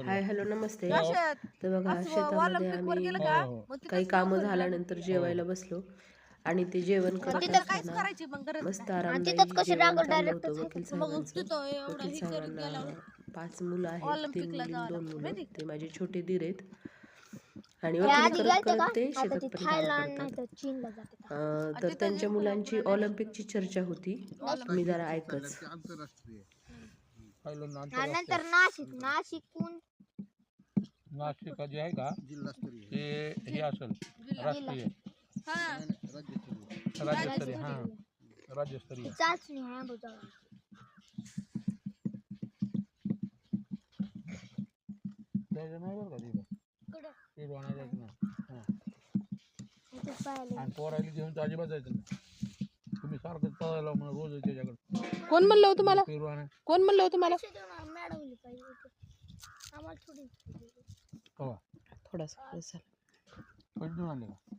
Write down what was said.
Hi hello नमस्ते? तर बघा शेतामध्ये आम्ही का? हो, हो. काही कामं झाल्यानंतर जेवायला बसलो आणि ते जेवण करत असताना करायची मग गरज मस्त नाही. आरामदायी होतं वकील साहेबांचं. हे साहेबांना पाच मुलं आहेत तीन मुली दोन मुलं? ते माझे छोटे दीर आहेत. आणि ते वकील करत करत. ते आता. शेतात तर त्यांच्या मुलांची ऑलिम्पिकची चर्चा होती. मी जरा ऐकच. पहिलं आणि आंतरराष्ट्रीय नंतर नाशिक नाशिकहून नाशिक जे आहे का? ते हे असेल राष्ट्रीय. हा. राज्यस्तरीय हा. राज्यस्तरीय. चाचणी आहे बुजावर द्यायचं नाही बरं का तिथं. कुठं? ते डोळा नाही. हा. इथे आणि पोरायला घेऊन तर अजिबात जायचं नाही. तुम्ही सारखं पळायला म्हणून रोज त्याच्याकडे कोण म्हणलं हो तुम्हाला? पेरवाने कोण म्हणलं हो तुम्हाला? पाहिजे होते. आम्हाला थोडी थोडासा आणले का?